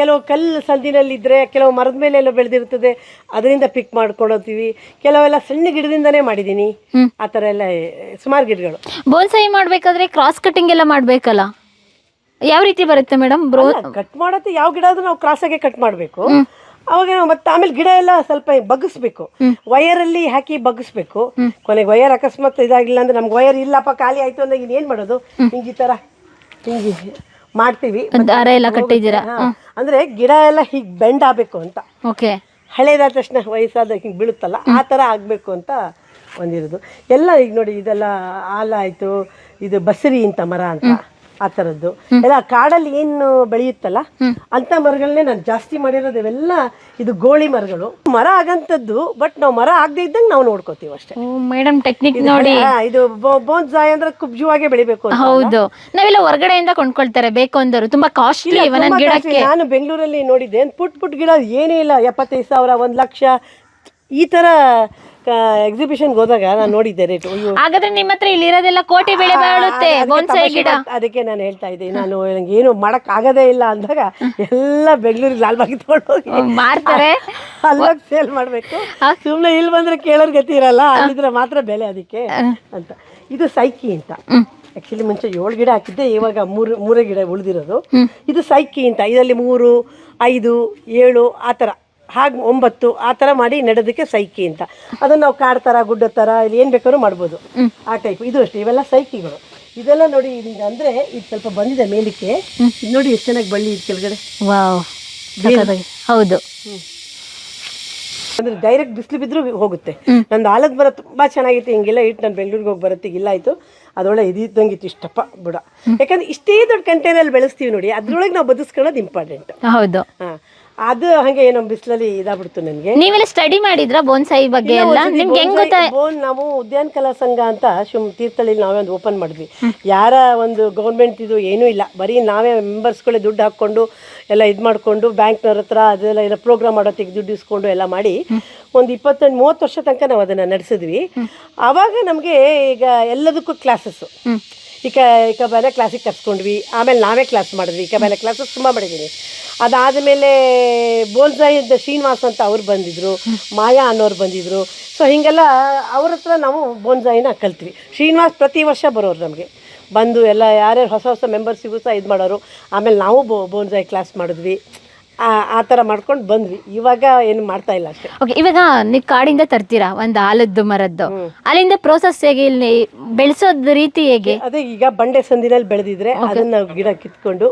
ಕೆಲವು ಕಲ್ಲು ಸಂದಿನಲ್ಲಿದ್ದರೆ ಕೆಲವು ಮರದ ಮೇಲೆ ಎಲ್ಲ ಬೆಳೆದಿರ್ತದೆ ಅದರಿಂದ ಪಿಕ್ ಮಾಡ್ಕೊಳೋತೀವಿ ಕೆಲವೆಲ್ಲ ಸಣ್ಣ ಗಿಡದಿಂದನೇ ಮಾಡಿದ್ದೀನಿ. ಆ ಥರ ಎಲ್ಲ ಸುಮಾರು ಗಿಡಗಳು. ಬೋನ್ಸಾಯಿ ಮಾಡಬೇಕಾದ್ರೆ ಕ್ರಾಸ್ ಕಟಿಂಗ್ ಎಲ್ಲ ಮಾಡಬೇಕಲ್ಲ? ಯಾವ ರೀತಿ ಬರುತ್ತೆ ಮೇಡಮ್ ಬ್ರೋ ಕಟ್ ಮಾಡೋದು ಯಾವ ಗಿಡ ಆದ್ರೂ ನಾವು ಕ್ರಾಸಾಗೆ ಕಟ್ ಮಾಡಬೇಕು. ಅವಾಗ ಮತ್ತೆ ಆಮೇಲೆ ಗಿಡ ಎಲ್ಲ ಸ್ವಲ್ಪ ಬಗ್ಗಿಸ್ಬೇಕು. ಅಲ್ಲಿ ಹಾಕಿ ಬಗ್ಗಿಸ್ಬೇಕು. ಕೊನೆಗೆ ವಯರ್ ಅಕಸ್ಮಾತ್ ಇದಾಗಿಲ್ಲ ಅಂದ್ರೆ ನಮ್ಗೆ ವಯರ್ ಇಲ್ಲಪ್ಪ ಖಾಲಿ ಆಯ್ತು ಅಂದಾಗ ಇನ್ನೇನು ಮಾಡೋದು? ಹಿಂಗೆ ಈ ಥರ ಹಿಂಗೆ ಮಾಡ್ತೀವಿ ದಾರ ಎಲ್ಲ ಕಟ್ಟಿದ್ದೀರಾ? ಹಾ. ಅಂದ್ರೆ ಗಿಡ ಎಲ್ಲ ಹೀಗೆ ಬೆಂಡ್ ಆಗಬೇಕು ಅಂತ. ಓಕೆ. ಹಳೇದಾದ ತಕ್ಷಣ ವಯಸ್ಸಾದ ಹಿಂಗೆ ಬೀಳುತ್ತಲ್ಲ ಆ ಥರ ಆಗಬೇಕು ಅಂತ ಒಂದಿರೋದು. ಎಲ್ಲ ಈಗ ನೋಡಿ ಇದೆಲ್ಲ ಆಲ ಆಯ್ತು ಇದು ಬಸರಿ ಅಂತ ಮರ ಅಂತ. ಆ ಥರದ್ದು ಎಲ್ಲ ಕಾಡಲ್ಲಿ ಏನು ಬೆಳೆಯುತ್ತಲ್ಲ ಅಂತ ಮರಗಳನ್ನೇ ನಾನು ಜಾಸ್ತಿ ಮಾಡಿರೋದು ಇವೆಲ್ಲ ಇದು ಗೋಳಿ ಮರಗಳು. ಮರ ಆಗಂತದ್ದು ಬಟ್ ನಾವು ಮರ ಆಗದೆ ಇದ್ದಂಗೆ ನಾವು ನೋಡ್ಕೋತೀವಿ ಅಷ್ಟೇ. ಮೇಡಮ್ ಟೆಕ್ನಿಕ್ ನೋಡಿ. ಇದು ಬೋನ್ಸಾಯ್ ಅಂದ್ರೆ ಕುಬ್ಜುವಾಗೆ ಬೆಳಿಬೇಕು ಹೌದು. ನಾವೆಲ್ಲ ಹೊರಗಡೆಯಿಂದ ಕೊಂಡ್ಕೊಳ್ತಾರೆ ಬೇಕು ಅಂದರು ತುಂಬಾ ಕಾಸ್ಟ್ಲಿ ನಾನು ಬೆಂಗಳೂರಲ್ಲಿ ನೋಡಿದ್ದೆ ಪುಟ್ ಪುಟ್ ಗಿಡ ಏನೇ ಇಲ್ಲ ಎಪ್ಪತ್ತೈದು ಸಾವಿರ ಒಂದು ಲಕ್ಷ ಈ ತರ ಎಕ್ಸಿಬಿಷನ್ಗೆ ಹೋದಾಗ ನಾನು ನೋಡಿದ್ದೆ ರೇಟ್ ಹಾಗಾದ್ರೆ ನಿಮ್ಮ ಹತ್ರ ಇಲ್ಲಿರೋದೆಲ್ಲ ಕೋಟಿ ಬೆಳೆ ಬಾಳುತ್ತೆ ಗಿಡ. ಅದಕ್ಕೆ ನಾನು ಹೇಳ್ತಾ ಇದ್ದೆ ನಾನು ನಂಗೆ ಏನು ಮಾಡಕ್ ಆಗದೇ ಇಲ್ಲ ಅಂದಾಗ ಎಲ್ಲ ಬೆಂಗಳೂರಿಗೆ ಲಾಲ್ಬಾಗಿ ತಗೊಂಡೋಗಿ ಮಾರ್ತಾರೆ. ಅಲ್ಲೋಗಿ ಸೇಲ್ ಮಾಡಬೇಕು. ಸುಮ್ಮನೆ ಇಲ್ಲಿ ಬಂದ್ರೆ ಕೇಳೋರ್ ಗತಿ ಇರಲ್ಲ ಅಲ್ಲಿದ್ರೆ ಮಾತ್ರ ಬೆಲೆ ಅದಕ್ಕೆ ಅಂತ. ಇದು ಸೈಕಿ ಅಂತ. ಆಕ್ಚುಲಿ ಮುಂಚೆ ಏಳು ಗಿಡ ಹಾಕಿದ್ದೆ ಇವಾಗ ಮೂರು ಮೂರೇ ಗಿಡ ಉಳಿದಿರೋದು. ಇದು ಸೈಕಿ ಅಂತ. ಇದರಲ್ಲಿ ಮೂರು ಐದು ಏಳು ಆ ಥರ ಹಾಗೆ ಒಂಬತ್ತು ಆ ಥರ ಮಾಡಿ ನೆಡೋದಕ್ಕೆ ಸೈಕಿ ಅಂತ. ಅದನ್ನು ನಾವು ಕಾಡು ಥರ ಗುಡ್ಡ ಥರ ಇಲ್ಲಿ ಏನು ಬೇಕಾದ್ರೂ ಮಾಡ್ಬೋದು. ಆ ಟೈಪ್ ಇದು ಅಷ್ಟೇ ಇವೆಲ್ಲ ಸೈಕಿಗಳು. ಇದೆಲ್ಲ ನೋಡಿ ಇದು ಅಂದರೆ ಇದು ಸ್ವಲ್ಪ ಬಂದಿದೆ ಮೇಲಕ್ಕೆ. ನೋಡಿ ಎಷ್ಟು ಚೆನ್ನಾಗಿ ಬಳ್ಳಿ ಇದು ಕೆಳಗಡೆ. ಹೌದು. ಅಂದ್ರೆ ಡೈರೆಕ್ಟ್ ಬಿಸಿಲು ಬಿದ್ದರೂ ಹೋಗುತ್ತೆ. ನಂದು ಆಲದ ಮರ ತುಂಬಾ ಚೆನ್ನಾಗಿತ್ತು. ಹಿಂಗೆಲ್ಲ ಇಟ್ಟು ನಾನು ಬೆಂಗಳೂರಿಗೆ ಹೋಗಿ ಬರುತ್ತೆ ಇಲ್ಲ ಆಯ್ತು. ಇದ್ದಂಗೆ ಇತ್ತು ಇಷ್ಟಪ್ಪ ಬುಡ. ಯಾಕಂದ್ರೆ ಇಷ್ಟೇ ದೊಡ್ಡ ಕಂಟೈನರ್ ಬೆಳೆಸ್ತೀವಿ ನೋಡಿ ಅದ್ರೊಳಗೆ ನಾವು ಬದುಸ್ಕೊಳ್ಳೋದು ಇಂಪಾರ್ಟೆಂಟ್ ಹೌದು. ಹಾಂ. ಅದು ಹಾಗೆ ಏನೋ ಬಿಸಿಲಲ್ಲಿ ಇದಾಗ್ಬಿಡ್ತು ನನಗೆ ನೀವೆಲ್ಲ ಸ್ಟಡಿ ಮಾಡಿದ್ರ ಬೋನ್ಸಾಯಿ ಬಗ್ಗೆ ಎಲ್ಲ? ನಿಮ್ಗೆ ಹೆಂಗ್ ಗೊತ್ತಾ ಬೋನ್ ನಾವು ಉದ್ಯಾನ ಕಲಾ ಸಂಘ ಅಂತ ಶುಮ್ ತೀರ್ಥಳ್ಳಿ ನಾವೇ ಒಂದು ಓಪನ್ ಮಾಡಿದ್ವಿ. ಯಾರ ಒಂದು ಗೌರ್ಮೆಂಟ್ ಇದು ಏನೂ ಇಲ್ಲ. ಬರೀ ನಾವೇ ಮೆಂಬರ್ಸ್ಗಳೇ ದುಡ್ಡು ಹಾಕ್ಕೊಂಡು ಎಲ್ಲ ಇದು ಮಾಡಿಕೊಂಡು ಬ್ಯಾಂಕ್ನವ್ರ ಹತ್ರ ಅದೆಲ್ಲ ಏನೋ ಪ್ರೋಗ್ರಾಮ್ ಮಾಡೋತ್ತಿಗೆ ದುಡ್ಡು ಇಸ್ಕೊಂಡು ಎಲ್ಲ ಮಾಡಿ ಒಂದು ಇಪ್ಪತ್ತೊಂದು ಮೂವತ್ತು ವರ್ಷ ತನಕ ನಾವು ಅದನ್ನು ನಡೆಸಿದ್ವಿ. ಆವಾಗ ನಮಗೆ ಈಗ ಎಲ್ಲದಕ್ಕೂ ಕ್ಲಾಸಸ್ಸು ಈಕ ಬೇರೆ ಕ್ಲಾಸಿಗೆ ಕರ್ಸ್ಕೊಂಡ್ವಿ. ಆಮೇಲೆ ನಾವೇ ಕ್ಲಾಸ್ ಮಾಡಿದ್ವಿ. ಈಕ ಬೇರೆ ಕ್ಲಾಸಸ್ ತುಂಬ ಮಾಡಿದ್ದೀನಿ ಅದಾದಮೇಲೆ ಅಂತ ಶ್ರೀನಿವಾಸ್ ಅಂತ ಅವ್ರು ಬಂದಿದ್ರು. ಮಾಯಾ ಅನ್ನೋರು ಬಂದಿದ್ದರು ಸೊ ಹೀಗೆಲ್ಲ ಅವ್ರ ಹತ್ರ ನಾವು ಬೋನ್ಸಾಯಿನ ಕಲ್ತ್ವಿ. ಶ್ರೀನಿವಾಸ್ ಪ್ರತಿ ವರ್ಷ ಬರೋರು ನಮಗೆ. ಬಂದು ಎಲ್ಲ ಯಾರ್ಯಾರು ಹೊಸ ಹೊಸ ಮೆಂಬರ್ಸಿಗೂ ಸಹ ಇದು ಮಾಡೋರು. ಆಮೇಲೆ ನಾವು ಬೋ, ಬೋನ್ಸಾಯಿ ಕ್ಲಾಸ್ ಮಾಡಿದ್ವಿ. ಆ- ಆತರ ಥರ ಮಾಡ್ಕೊಂಡು ಬಂದ್ವಿ. ಇವಾಗ ಏನು ಮಾಡ್ತಾ ಇಲ್ಲ ಅಷ್ಟೇ. ಓಕೆ ಇವಾಗ ನೀವು ಕಾಡಿಂದ ತರ್ತೀರಾ ಒಂದು ಆಲದ್ದು ಮರದ್ದು? ಅಲ್ಲಿಂದ ಪ್ರೋಸೆಸ್ ಹೇಗೆ ಇಲ್ಲಿ ಬೆಳೆಸೋದ್ ರೀತಿ ಹೇಗೆ? ಅದೇ ಈಗ ಬಂಡೆ ಸಂದಿನಲ್ಲಿ ಬೆಳೆದಿದ್ರೆ ಅದನ್ನ ಗಿಡ ಕಿತ್ಕೊಂಡು